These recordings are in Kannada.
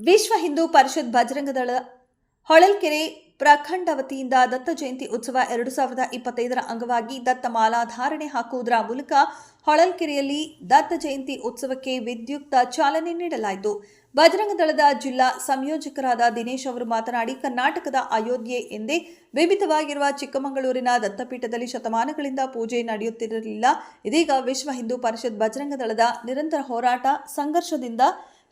ವಿಶ್ವ ಹಿಂದೂ ಪರಿಷತ್ ಬಜರಂಗದಳ ಹೊಳಲ್ಕೆರೆ ಪ್ರಖಂಡ ವತಿಯಿಂದ ದತ್ತ ಜಯಂತಿ ಉತ್ಸವ ಎರಡು ಸಾವಿರದ ಇಪ್ಪತ್ತೈದರ ಅಂಗವಾಗಿ ದತ್ತ ಮಾಲಾಧಾರಣೆ ಹಾಕುವುದರ ಮೂಲಕ ಹೊಳಲ್ಕೆರೆಯಲ್ಲಿ ದತ್ತ ಜಯಂತಿ ಉತ್ಸವಕ್ಕೆ ವಿದ್ಯುಕ್ತ ಚಾಲನೆ ನೀಡಲಾಯಿತು. ಬಜರಂಗ ದಳದ ಜಿಲ್ಲಾ ಸಂಯೋಜಕರಾದ ದಿನೇಶ್ ಅವರು ಮಾತನಾಡಿ, ಕರ್ನಾಟಕದ ಅಯೋಧ್ಯೆ ಎಂದೇ ವಿವಿಧವಾಗಿರುವ ಚಿಕ್ಕಮಗಳೂರಿನ ದತ್ತಪೀಠದಲ್ಲಿ ಶತಮಾನಗಳಿಂದ ಪೂಜೆ ನಡೆಯುತ್ತಿರಲಿಲ್ಲ. ಇದೀಗ ವಿಶ್ವ ಹಿಂದೂ ಪರಿಷತ್ ಬಜರಂಗ ದಳದ ನಿರಂತರ ಹೋರಾಟ ಸಂಘರ್ಷದಿಂದ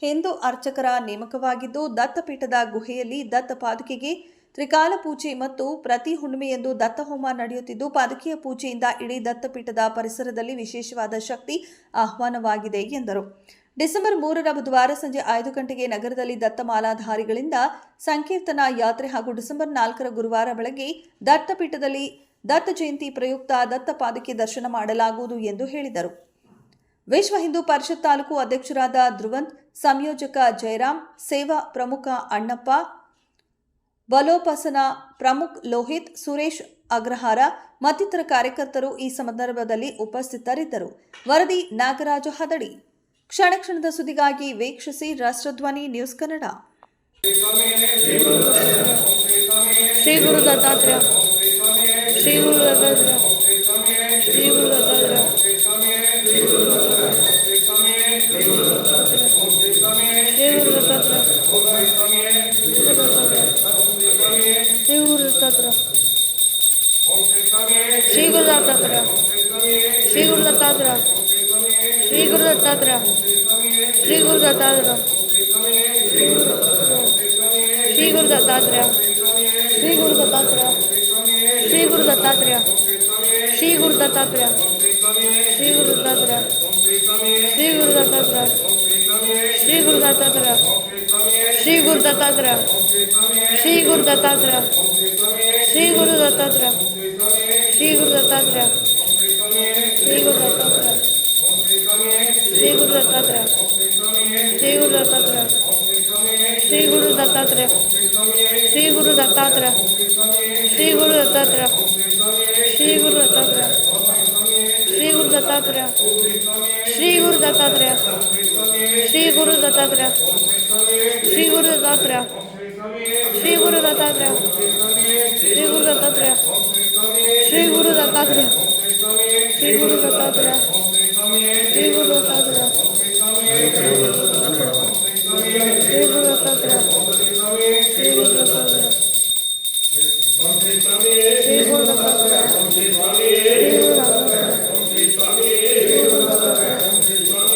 ಹಿಂದೂ ಅರ್ಚಕರ ನೇಮಕವಾಗಿದ್ದು ದತ್ತಪೀಠದ ಗುಹೆಯಲ್ಲಿ ದತ್ತ ಪಾದುಕೆಗೆ ತ್ರಿಕಾಲ ಪೂಜೆ ಮತ್ತು ಪ್ರತಿ ಹುಣ್ಣಿಮೆಯಂದು ದತ್ತ ಹೋಮ ನಡೆಯುತ್ತಿದ್ದು, ಪಾದುಕೆಯ ಪೂಜೆಯಿಂದ ಇಡೀ ದತ್ತಪೀಠದ ಪರಿಸರದಲ್ಲಿ ವಿಶೇಷವಾದ ಶಕ್ತಿ ಆಹ್ವಾನವಾಗಿದೆ ಎಂದರು. ಡಿಸೆಂಬರ್ ಮೂರರ ಬುಧವಾರ ಸಂಜೆ ಐದು ಗಂಟೆಗೆ ನಗರದಲ್ಲಿ ದತ್ತಮಾಲಾಧಾರಿಗಳಿಂದ ಸಂಕೀರ್ತನ ಯಾತ್ರೆ ಹಾಗೂ ಡಿಸೆಂಬರ್ ನಾಲ್ಕರ ಗುರುವಾರ ಬೆಳಗ್ಗೆ ದತ್ತಪೀಠದಲ್ಲಿ ದತ್ತ ಜಯಂತಿ ಪ್ರಯುಕ್ತ ದತ್ತ ಪಾದುಕೆ ದರ್ಶನ ಮಾಡಲಾಗುವುದು ಎಂದು ಹೇಳಿದರು. ವಿಶ್ವ ಹಿಂದೂ ಪರಿಷತ್ ತಾಲೂಕು ಅಧ್ಯಕ್ಷರಾದ ಧ್ರುವಂತ್, ಸಂಯೋಜಕ ಜಯರಾಮ್, ಸೇವಾ ಪ್ರಮುಖ ಅಣ್ಣಪ್ಪ, ಬಲೋಪಾಸನ ಪ್ರಮುಖ್ ಲೋಹಿತ್, ಸುರೇಶ್ ಅಗ್ರಹಾರ, ಮತ್ತಿತರ ಕಾರ್ಯಕರ್ತರು ಈ ಸಂದರ್ಭದಲ್ಲಿ ಉಪಸ್ಥಿತರಿದ್ದರು. ವರದಿ ನಾಗರಾಜ ಹದಡಿ. ಕ್ಷಣ ಕ್ಷಣದ ಸುದ್ದಿಗಾಗಿ ವೀಕ್ಷಿಸಿ ರಾಷ್ಟ್ರಧ್ವನಿ ನ್ಯೂಸ್ ಕನ್ನಡ. ಶ್ರೀ ಗುರು ದತ್ತಾತ್ರೇಯ. ಶ್ರೀ ಗುರು ಶ್ರೀ ಗುರು ಶ್ರೀ ಗುರು ದತ್ತಾತ್ರೇಯ ಶ್ರೀ ಗುರು ದತ್ತಾತ್ರೇಯ ಶ್ರೀ ಗುರು ದತ್ತಾತ್ರೇಯ ಶ್ರೀ ಗುರು ದತ್ತಾತ್ರೇಯ ಶ್ರೀ ಗುರು ದತ್ತಾತ್ರೇಯ ಶ್ರೀ ಗುರು ದತ್ತಾತ್ರೇಯ ಶ್ರೀ ಗುರು ದತ್ತಾತ್ರೇಯ ಶ್ರೀ ಗುರು ದತ್ತಾತ್ರೇಯ ಶ್ರೀ ಗುರು ದತ್ತಾತ್ರೇಯ ಶ್ರೀ ಗುರು श्री गुरु दत्तात्रय श्री गुरु दत्तात्रय श्री गुरु दत्तात्रय श्री गुरु दत्तात्रय श्री गुरु दत्तात्रय श्री गुरु दत्तात्रय श्री गुरु दत्तात्रय श्री गुरु दत्तात्रय श्री गुरु दत्तात्रय श्री गुरु दत्तात्रय श्री गुरु दत्तात्रय श्री गुरु दत्तात्रय ಶ್ರೀ ಗುರು ದತ್ತಾತ್ರೇಯ ಶ್ರೀ ಗುರು ದತ್ತಾತ್ರೇಯ ಶ್ರೀ ಗುರು ದತ್ತಾತ್ರೇಯ ಶ್ರೀ ಗುರು ದತ್ತಾತ್ರೇಯ ಶ್ರೀ ಗುರು ದತ್ತಾತ್ರೇಯ ಶ್ರೀ ಗುರು ದತ್ತಾತ್ರೇಯ ಶ್ರೀ ಗುರು ದತ್ತಾತ್ರೇಯ ಶ್ರೀ ಗುರು ದತ್ತಾತ್ರೇಯ